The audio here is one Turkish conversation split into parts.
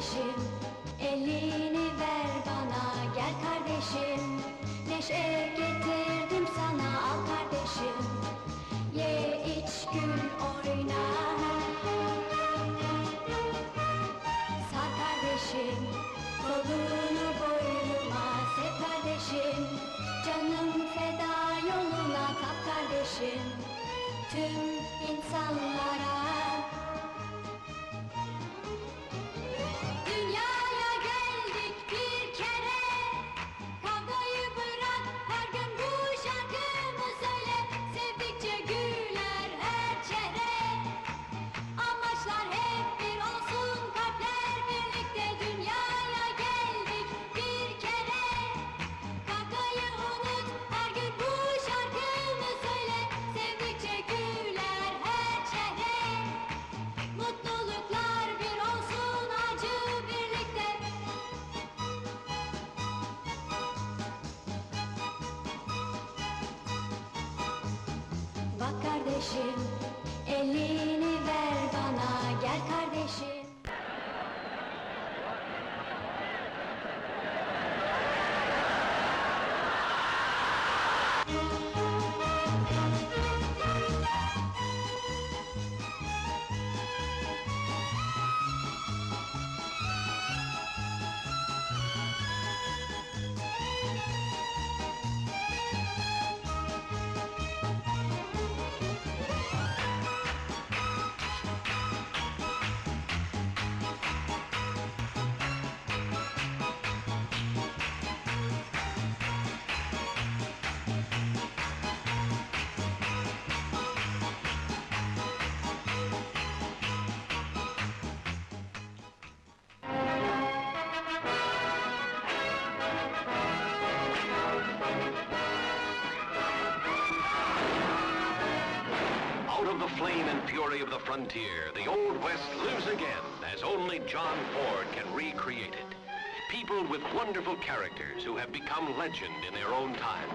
kardeşim. Elini ver bana gel kardeşim. Neşe getirdim sana al kardeşim. Ye iç gül Bak kardeşim fury of the frontier, the Old West lives again as only John Ford can recreate it. Peopled with wonderful characters who have become legend in their own time.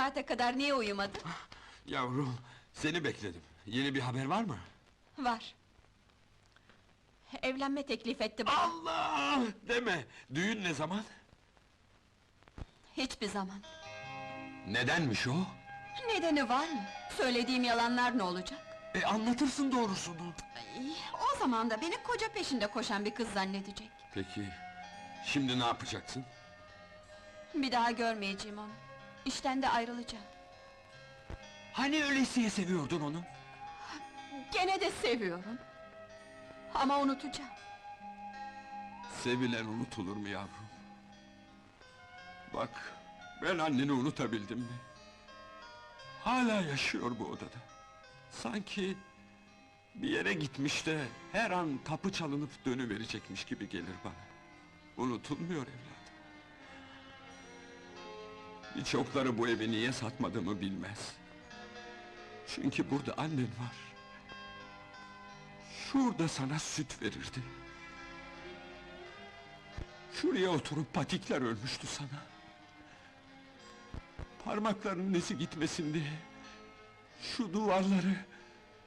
Saate kadar niye uyumadın? Yavrum, seni bekledim. Yeni bir haber var mı? Var. Evlenme teklif etti bana. Allah! Deme! Düğün ne zaman? Hiçbir zaman. Nedenmiş o? Nedeni var mı? Söylediğim yalanlar ne olacak? E anlatırsın doğrusunu. Ay, o zaman da beni koca peşinde koşan bir kız zannedecek. Peki, şimdi ne yapacaksın? Bir daha görmeyeceğim onu. İşten de ayrılacağım. Hani öylesiye seviyordun onu? Gene de seviyorum. Ama unutacağım. Sevilen unutulur mu yavrum? Bak, ben anneni unutabildim mi? Hala yaşıyor bu odada. Sanki bir yere gitmiş de her an kapı çalınıp dönüverecekmiş gibi gelir bana. Unutulmuyor evladım. Birçokları bu evi niye satmadığımı bilmez. Çünkü burada annen var. Şurada sana süt verirdi. Şuraya oturup patikler ölmüştü sana. Parmaklarının izi gitmesin diye. Şu duvarları,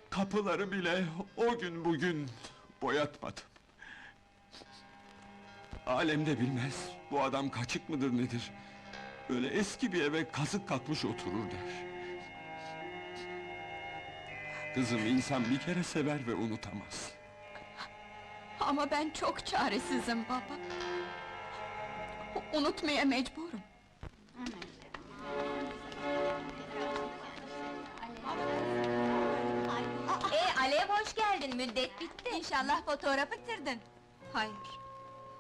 kapıları bile o gün bugün boyatmadım. Alemde bilmez, bu adam kaçık mıdır nedir? Öyle eski bir eve kazık kalkmış oturur der. Kızım insan bir kere sever ve unutamaz. Ama ben çok çaresizim baba. Unutmaya mecburum. Ee Alev hoş geldin, müddet bitti. İnşallah fotoğrafı bitirdin. Hayır.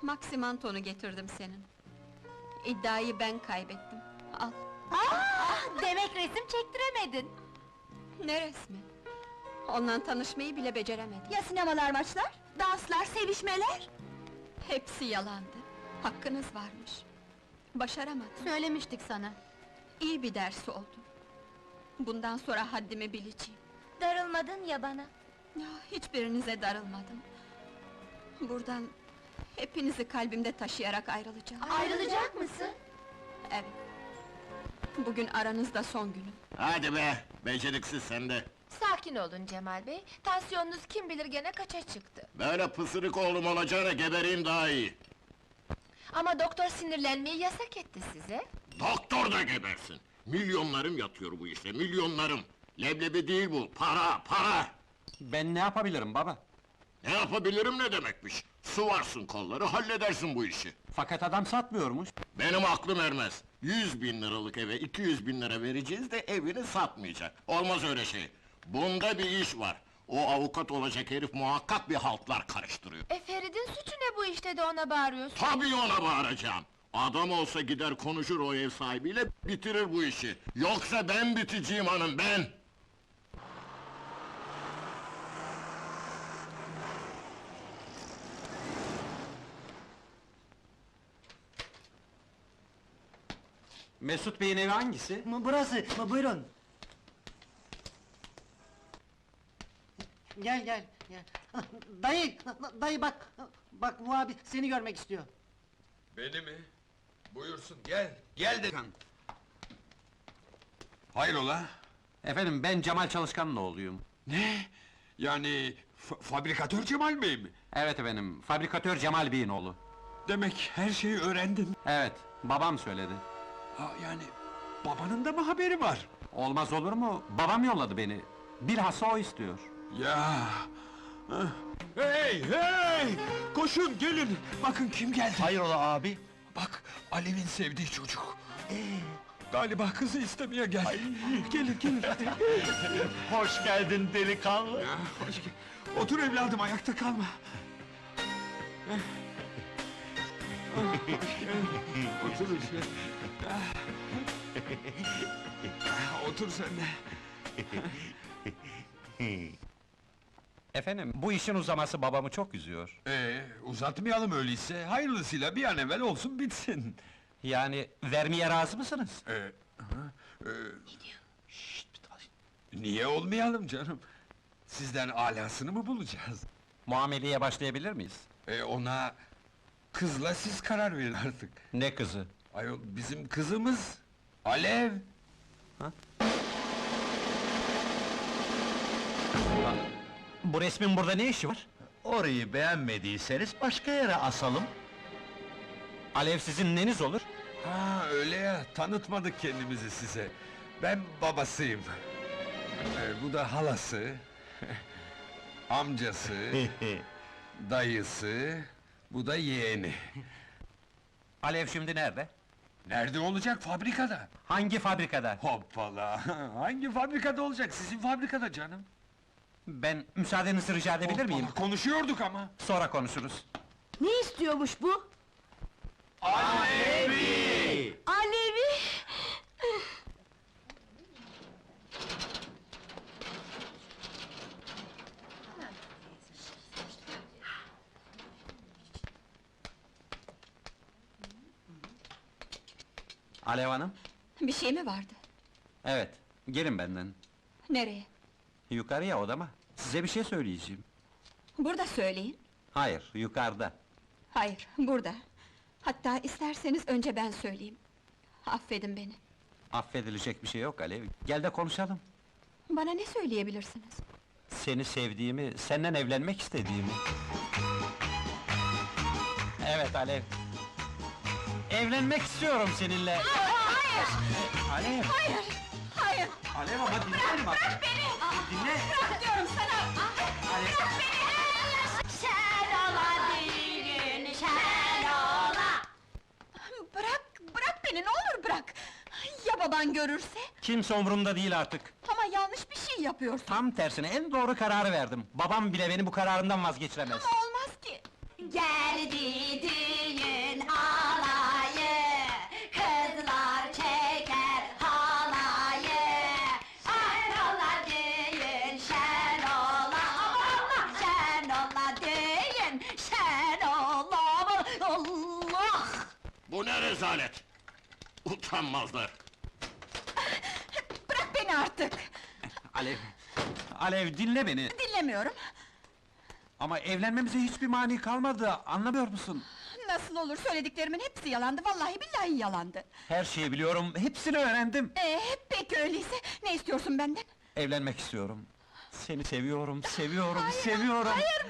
Maksimanton'u getirdim senin. İddiayı ben kaybettim. Al. Demek resim çektiremedin. Ne resmi? Onunla tanışmayı bile beceremedim. Ya sinemalar, maçlar? Danslar, sevişmeler? Hepsi yalandı. Hakkınız varmış. Başaramadım. Söylemiştik sana. İyi bir ders oldu. Bundan sonra haddimi bileceğim. Darılmadın ya bana. Ya, hiçbirinize darılmadım. Buradan hepinizi kalbimde taşıyarak ayrılacağım. Ayrılacak mısın? Evet. Bugün aranızda son günüm. Hadi be, beceriksiz sende. Sakin olun Cemal Bey. Tansiyonunuz kim bilir gene kaça çıktı. Böyle pısırık oğlum olacağına gebereyim daha iyi. Ama doktor sinirlenmeyi yasak etti size. Doktor da gebersin. Milyonlarım yatıyor bu işte, milyonlarım. Leblebi değil bu, para, para! Ben ne yapabilirim baba? Ne yapabilirim ne demekmiş? Suvarsın kolları, halledersin bu işi. Fakat adam satmıyormuş. Benim aklım ermez. Yüz bin liralık eve 200 bin lira vereceğiz de evini satmayacak. Olmaz öyle şey. Bunda bir iş var. O avukat olacak herif muhakkak bir haltlar karıştırıyor. E Ferit'in suçu ne bu işte de ona bağırıyorsun? Tabii ona bağıracağım. Adam olsa gider konuşur o ev sahibiyle, bitirir bu işi. Yoksa ben biteceğim hanım, ben! Mesut Bey'in evi hangisi? Bu- Burası, bu- buyurun. Gel gel gel. Dayı, dayı bak, bak bu abi seni görmek istiyor. Beni mi? Buyursun gel, gel de... Hayrola? Efendim ben Cemal Çalışkan'ın oğluyum. Ne? Yani fa- fabrikatör Cemal Bey mi? Evet efendim, fabrikatör Cemal Bey'in oğlu. Demek her şeyi öğrendin. Evet, babam söyledi. Ha, yani babanın da mı haberi var? Olmaz olur mu? Babam yolladı beni. Bilhassa o istiyor. Ya! Hah. Hey, hey! Koşun, gelin! Bakın kim geldi! Hayrola abi? Bak, Alev'in sevdiği çocuk! Galiba kızı istemeye geldi. Gelin, gelin hadi! Hoş geldin delikanlı! Ya, hoş gel- Otur evladım, ayakta kalma! Eh. Otur işte. Ah. Otur sen de. Efendim, bu işin uzaması babamı çok üzüyor. Ee, uzatmayalım öyleyse, hayırlısıyla bir an evvel olsun bitsin. Yani, vermeye razı mısınız? Ee, aha, ee, Şşt, niye olmayalım canım? Sizden alasını mı bulacağız? Muameleye başlayabilir miyiz? Ee, ona... Kızla siz karar verin artık. Ne kızı? Ayol, bizim kızımız... Alev! Bu resmin burada ne işi var? Orayı beğenmediyseniz başka yere asalım. Alev sizin neniz olur? Ha öyle ya, tanıtmadık kendimizi size. Ben babasıyım. Ee, bu da halası... amcası... dayısı... Bu da yeğeni. Alev şimdi nerede? Nerede olacak? Fabrikada. Hangi fabrikada? Hoppala! Hangi fabrikada olacak? Sizin fabrikada canım. Ben müsaadenizi rica edebilir miyim? Hoppala, Konuşuyorduk ama. Sonra konuşuruz. Ne istiyormuş bu? Alevi! Alevi! Alev Hanım? Bir şey mi vardı? Evet, gelin benden. Nereye? Yukarıya odama. Size bir şey söyleyeceğim. Burada söyleyin. Hayır, yukarıda. Hayır, burada. Hatta isterseniz önce ben söyleyeyim. Affedin beni. Affedilecek bir şey yok Alev. Gel de konuşalım. Bana ne söyleyebilirsiniz? Seni sevdiğimi, senden evlenmek istediğimi. Evet Alev. Evlenmek istiyorum seninle. Hayır! Alev! Hayır! Hayır! Alev ama dinle beni bak. Beni! Dinle. Bırak diyorum sana! Alev. Şen ola düğün şen ola Bırak, bırak beni, ne olur bırak! Ya baban görürse? Kimse umurumda değil artık. Ama yanlış bir şey yapıyorsun. Tam tersine en doğru kararı verdim. Babam bile beni bu kararımdan vazgeçiremez. Ama olmaz ki! Geldi rezalet! Utanmazlar! Bırak beni artık! Alev. Alev dinle beni. Dinlemiyorum. Ama evlenmemize hiçbir mani kalmadı. Anlamıyor musun? Nasıl olur, söylediklerimin hepsi yalandı, vallahi billahi yalandı. Her şeyi biliyorum. Hepsini öğrendim. Ee, peki öyleyse, ne istiyorsun benden? Evlenmek istiyorum. Seni seviyorum, seviyorum, seviyorum. Hayır!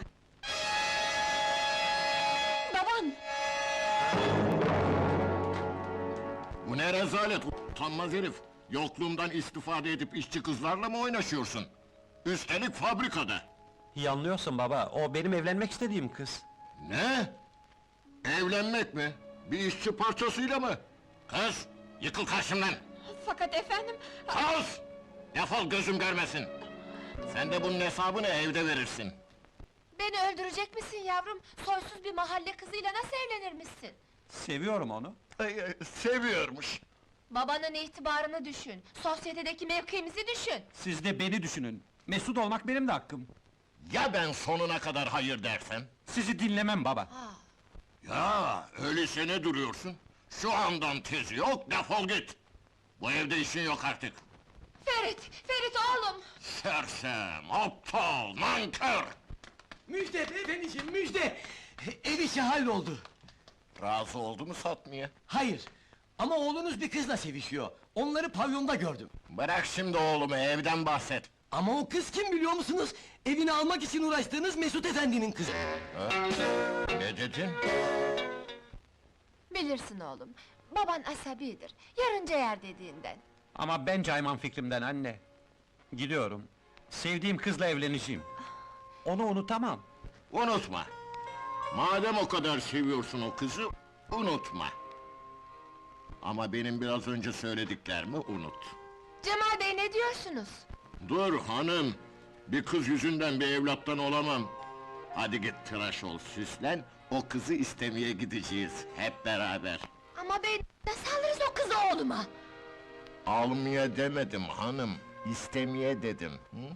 Ne rezalet! Utanmaz herif! Yokluğumdan istifade edip işçi kızlarla mı oynaşıyorsun? Üstelik fabrikada! Yanılıyorsun baba. O benim evlenmek istediğim kız. Ne? Evlenmek mi? Bir işçi parçasıyla mı? Kız! Yıkıl karşımdan! Fakat efendim... Sus! Defol gözüm görmesin! Sen de bunun hesabını evde verirsin. Beni öldürecek misin yavrum? Soysuz bir mahalle kızıyla nasıl evlenirmişsin? Seviyorum onu. Seviyormuş! Babanın itibarını düşün, sosyetedeki mevkimizi düşün. Siz de beni düşünün. Mesut olmak benim de hakkım. Ya ben sonuna kadar hayır dersem? Sizi dinlemem baba. Ya öyleyse ne duruyorsun? Şu andan tezi yok, defol git! Bu evde işin yok artık! Ferit, Ferit oğlum! Sersem, aptal, nankör! Müjde beyefendiciğim müjde! Ev işi halloldu. Razı oldu mu satmaya? Hayır. Ama oğlunuz bir kızla sevişiyor. Onları pavyonda gördüm. Bırak şimdi oğlumu, evden bahset! Ama o kız kim biliyor musunuz? Evini almak için uğraştığınız Mesut Efendi'nin kızı. Ne dedin? Bilirsin oğlum, baban asabidir, yarınca yer dediğinden. Ama ben caymam fikrimden anne. Gidiyorum. Sevdiğim kızla evleneceğim. Onu unutamam. Unutma! Madem o kadar seviyorsun o kızı, unutma! Ama benim biraz önce söylediklerimi unut. Cemal bey ne diyorsunuz? Dur hanım! Bir kız yüzünden bir evlattan olamam. Hadi git tıraş ol, süslen, o kızı istemeye gideceğiz, hep beraber. Ama bey, nasıl alırız o kızı oğluma? Almaya demedim hanım, istemeye dedim. Hı?